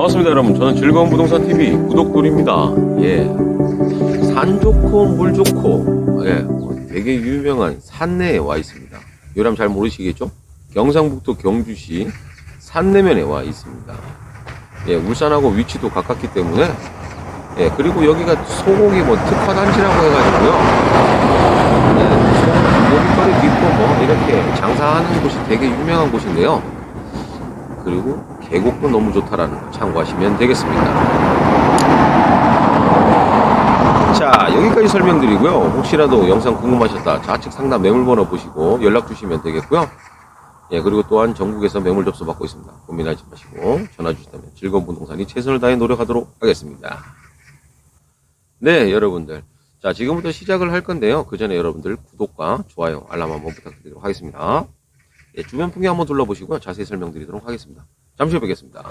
반갑습니다 여러분. 저는 즐거운 부동산 TV 구독돌입니다. 예. 산 좋고 물 좋고. 예. 되게 유명한 산내에 와 있습니다. 요람 잘 모르시겠죠? 경상북도 경주시 산내면에 와 있습니다. 예, 울산하고 위치도 가깝기 때문에. 예, 그리고 여기가 소고기 뭐 특화단지라고 해가지고요. 예, 소고기 먹거리 있고 뭐 이렇게 장사하는 곳이 되게 유명한 곳인데요 그리고 계곡도 너무 좋다라는 거 참고하시면 되겠습니다. 자, 여기까지 설명드리고요. 혹시라도 영상 궁금하셨다. 좌측 상단 매물번호 보시고 연락 주시면 되겠고요. 예, 그리고 또한 전국에서 매물 접수 받고 있습니다. 고민하지 마시고 전화 주시다면 즐거운 부동산이 최선을 다해 노력하도록 하겠습니다. 네, 여러분들. 자, 지금부터 시작을 할 건데요. 그 전에 여러분들 구독과 좋아요, 알람 한번 부탁드리도록 하겠습니다. 예, 주변 풍경 한번 둘러보시고요. 자세히 설명드리도록 하겠습니다. 잠시 후에 뵙겠습니다.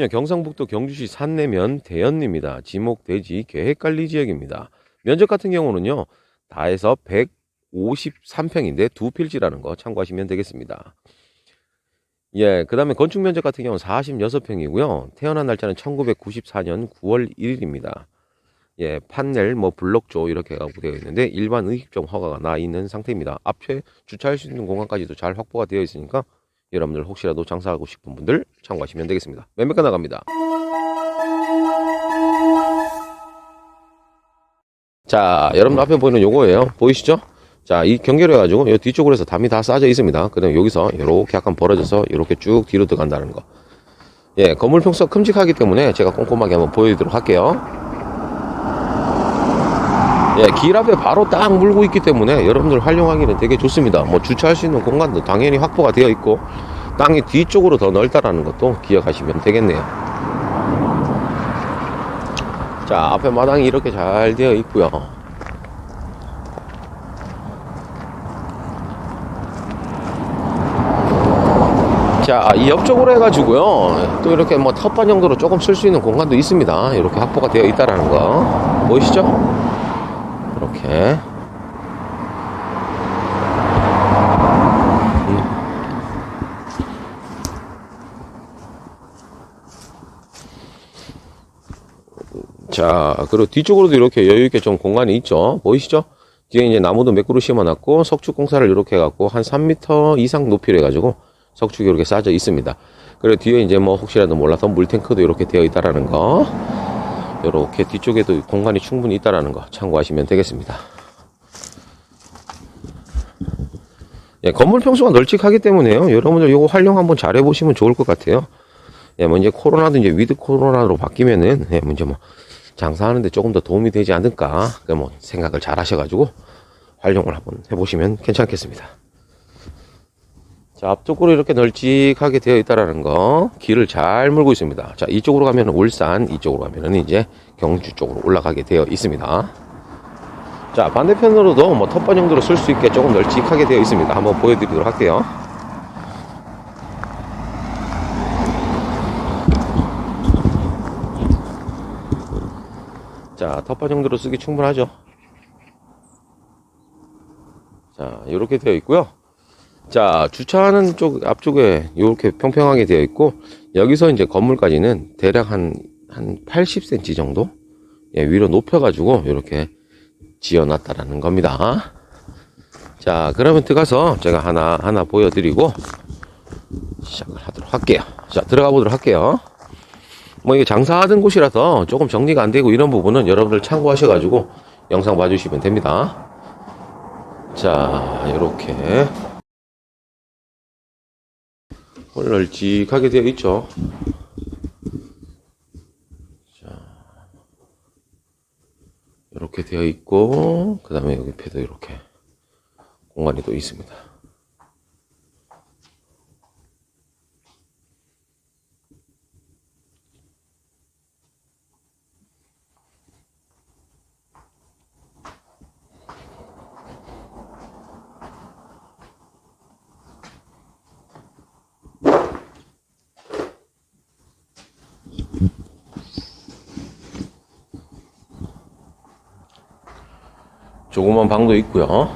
여기는요, 경상북도 경주시 산내면 대연입니다. 지목 대지 계획관리 지역입니다. 면적 같은 경우는요, 다해서 153평인데 두 필지라는 거 참고하시면 되겠습니다. 예, 그 다음에 건축 면적 같은 경우는 46평이고요. 태어난 날짜는 1994년 9월 1일입니다. 예, 판넬, 뭐 블록조 이렇게 갖고 되어 있는데 일반 의식적 허가가 나 있는 상태입니다. 앞에 주차할 수 있는 공간까지도 잘 확보가 되어 있으니까 여러분들 혹시라도 장사하고 싶은 분들 참고하시면 되겠습니다. 매매가 나갑니다. 자, 여러분들 앞에 보이는 요거예요. 보이시죠? 자, 이 경계를 해가지고 요 뒤쪽으로 해서 담이 다 쌓여져 있습니다. 그 다음에 여기서 이렇게 약간 벌어져서 이렇게 쭉 뒤로 들어간다는 거. 예, 건물 평수가 큼직하기 때문에 제가 꼼꼼하게 한번 보여드리도록 할게요. 예, 길 앞에 바로 딱 물고 있기 때문에 여러분들 활용하기는 되게 좋습니다. 뭐 주차할 수 있는 공간도 당연히 확보가 되어 있고 땅이 뒤쪽으로 더 넓다라는 것도 기억하시면 되겠네요. 자, 앞에 마당이 이렇게 잘 되어 있고요. 자, 이 옆쪽으로 해가지고요. 또 이렇게 뭐 텃밭 정도로 조금 쓸 수 있는 공간도 있습니다. 이렇게 확보가 되어 있다라는 거. 보이시죠? 이렇게. 음. 자, 그리고 뒤쪽으로도 이렇게 여유있게 좀 공간이 있죠. 보이시죠? 뒤에 이제 나무도 몇 그루 심어놨고, 석축 공사를 이렇게 해갖고, 한 3m 이상 높이로 해가지고, 석축이 이렇게 쌓여 있습니다. 그리고 뒤에 이제 뭐 혹시라도 몰라서 물탱크도 이렇게 되어 있다라는 거. 이렇게 뒤쪽에도 공간이 충분히 있다라는 거 참고하시면 되겠습니다. 예, 건물 평수가 널찍하기 때문에요. 여러분들 이거 활용 한번 잘 해보시면 좋을 것 같아요. 예, 뭐 이제 코로나도 이제 위드 코로나로 바뀌면은 예, 뭐 이제 뭐 장사하는데 조금 더 도움이 되지 않을까 뭐 생각을 잘 하셔가지고 활용을 한번 해보시면 괜찮겠습니다. 자, 앞쪽으로 이렇게 널찍하게 되어 있다라는 거, 길을 잘 물고 있습니다. 자, 이쪽으로 가면 울산, 이쪽으로 가면은 이제 경주 쪽으로 올라가게 되어 있습니다. 자, 반대편으로도 뭐 텃밭 정도로 쓸 수 있게 조금 널찍하게 되어 있습니다. 한번 보여드리도록 할게요. 자, 텃밭 정도로 쓰기 충분하죠. 이렇게 되어 있고요. 자, 주차하는 쪽 앞쪽에 이렇게 평평하게 되어 있고, 여기서 이제 건물까지는 대략 한, 한 80cm 정도? 예, 위로 높여가지고 이렇게 지어놨다라는 겁니다. 자, 그러면 들어가서 제가 하나, 하나 보여드리고, 시작을 하도록 할게요. 자, 들어가 보도록 할게요. 뭐 이게 장사하던 곳이라서 조금 정리가 안 되고 이런 부분은 여러분들 참고하셔가지고 영상 봐주시면 됩니다. 자, 이렇게 널찍하게 되어 있죠. 자, 이렇게 되어 있고 그 다음에 여기 옆에도 이렇게 공간이 또 있습니다. 조그만 방도 있고요.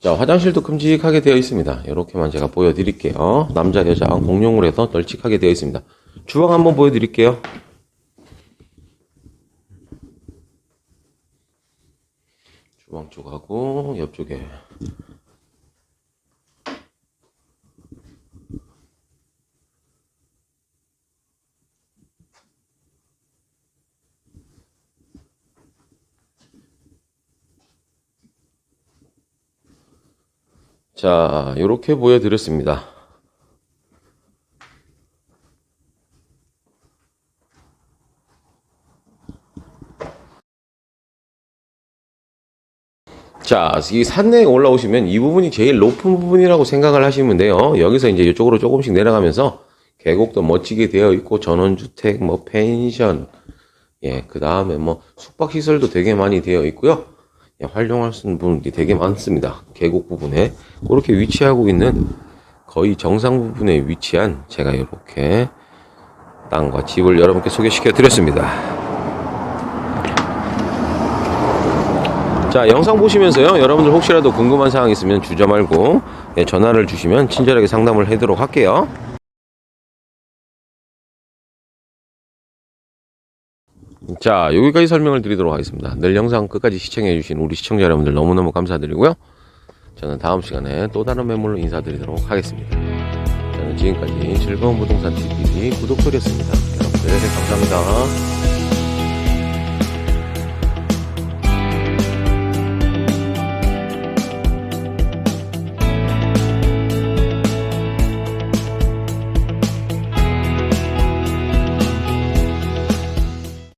자, 화장실도 큼직하게 되어 있습니다. 이렇게만 제가 보여드릴게요. 남자, 여자 공용으로 해서 널찍하게 되어 있습니다. 주방 한번 보여드릴게요. 주방 쪽하고 옆쪽에 자, 이렇게 보여드렸습니다. 자, 이 산내에 올라오시면 이 부분이 제일 높은 부분이라고 생각을 하시면 돼요. 여기서 이제 이쪽으로 조금씩 내려가면서 계곡도 멋지게 되어 있고 전원주택, 뭐 펜션, 예, 그 다음에 뭐 숙박시설도 되게 많이 되어 있고요. 예, 활용할 수 있는 부분이 되게 많습니다. 계곡 부분에 그렇게 위치하고 있는 거의 정상 부분에 위치한 제가 이렇게 땅과 집을 여러분께 소개시켜 드렸습니다. 자, 영상 보시면서요. 여러분들 혹시라도 궁금한 사항 있으면 주저 말고 예, 전화를 주시면 친절하게 상담을 해도록 할게요. 자, 여기까지 설명을 드리도록 하겠습니다. 늘 영상 끝까지 시청해주신 우리 시청자 여러분들 너무너무 감사드리고요. 저는 다음 시간에 또 다른 매물로 인사드리도록 하겠습니다. 저는 지금까지 즐거운 부동산 TV 구독돌이었습니다. 여러분들 감사합니다.